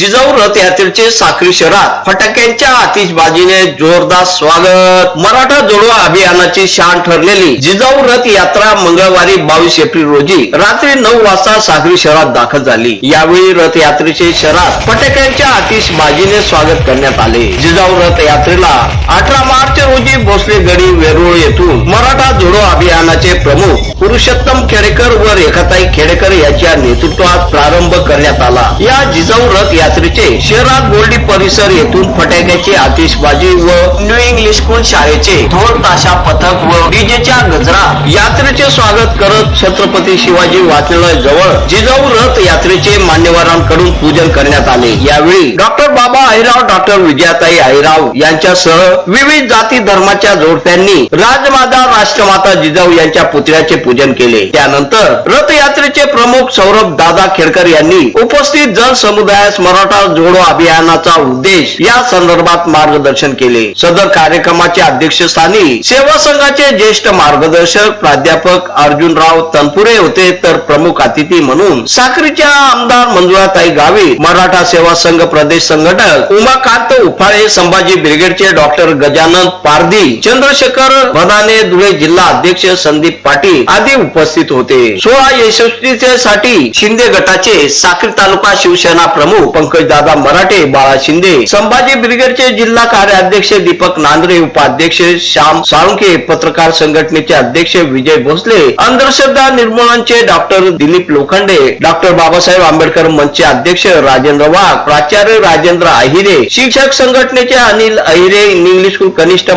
जिजाऊ रथ यात्रेचे साखरी शहरात फटाक्यांच्या आतिषबाजीने जोरदार स्वागत. मराठा जोडो अभियानाची शान ठरलेली जिजाऊ रथ यात्रा मंगळवारी बावीस एप्रिल रोजी रात्री नऊ वाजता साखरी शहरात दाखल झाली. यावेळी रथ यात्रेचे शहरात फटाक्यांच्या आतिषबाजीने स्वागत करण्यात आले. जिजाऊ रथ यात्रेला अठरा मार्च रोजी भोसले गडी वेरूळ येथून मराठा जोडो अभियानाचे प्रमुख पुरुषोत्तम खेडेकर व रेखाताई खेडेकर यांच्या नेतृत्वात प्रारंभ करण्यात आला. या जिजाऊ रथ यात्रेचे शहरात गोल्डी परिसर येथून फटाक्याची आतिषबाजी व न्यू इंग्लिश स्कूल शाळेचे ढोल ताशा पथक व डीजेच्या गजरा यात्रेचे स्वागत करत छत्रपती शिवाजी वाचनालय जवळ जिजाऊ रथ यात्रेचे मान्यवरांकडून पूजन करण्यात आले. यावेळी डॉक्टर बाबा अहिराव डॉक्टर विजयाताई अहिराव यांच्यासह विविध जाती धर्माचे नावाच्या जोडप्यांनी राजमाता राष्ट्रमाता जिजाऊ यांच्या पुतळ्याचे पूजन केले. त्यानंतर रथयात्रेचे प्रमुख सौरभ दादा खेडकर यांनी उपस्थित जन समुदायास मराठा जोडो अभियानाचा उद्देश या संदर्भात मार्गदर्शन केले. सदर कार्यक्रमाच्या अध्यक्षस्थानी सेवा संघाचे ज्येष्ठ मार्गदर्शक प्राध्यापक अर्जुनराव तनपुरे होते. तर प्रमुख अतिथी म्हणून साखरीच्या आमदार मंजुळाताई गावी मराठा सेवा संघ प्रदेश संघटक उमाकांत उफाळे संभाजी ब्रिगेडचे डॉक्टर गजानन पारधी चंद्रशेखर भदाने धुळे जिल्हा अध्यक्ष संदीप पाटील आदी उपस्थित होते. सोळा यशस्वीतेसाठी शिंदे गटाचे साक्री तालुका शिवसेना प्रमुख पंकजदादा मराठे बाळा शिंदे संभाजी ब्रिगेडचे जिल्हा कार्याध्यक्ष दीपक नांद्रे उपाध्यक्ष श्याम साळुंके पत्रकार संघटनेचे अध्यक्ष विजय भोसले अंधश्रद्धा निर्मूलनचे डॉक्टर दिलीप लोखंडे डॉक्टर बाबासाहेब आंबेडकर मंचचे अध्यक्ष राजेंद्र वाघ प्राचार्य राजेंद्र अहिरे शिक्षक संघटनेचे अनिल अहिरे इंग्लिश स्कूल कनिष्ठ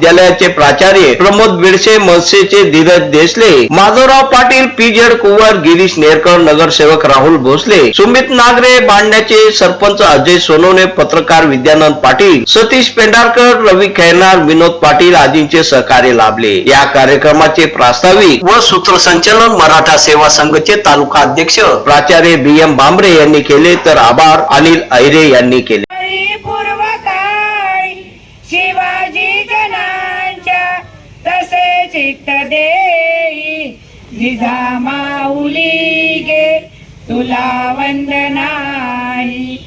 महाविद्यालयाचे प्राचार्य प्रमोद बिडसे मनसेचे धीरज देसले माधवराव पाटील पी जेड कुंवर गिरीश नेरकर नगरसेवक राहुल भोसले सुमित नागरे बांडण्याचे सरपंच अजय सोनवणे पत्रकार विद्यानंद पाटील सतीश पेंढारकर रवी खैनार विनोद पाटील आदींचे सहकार्य लाभले. या कार्यक्रमाचे प्रास्ताविक व सूत्रसंचालन मराठा सेवा संघचे तालुका अध्यक्ष प्राचार्य बी एम बांबरे यांनी केले तर आभार अनिल अहिरे यांनी केले. चित्त देई जिजा माऊली गे तुला वंदनाई।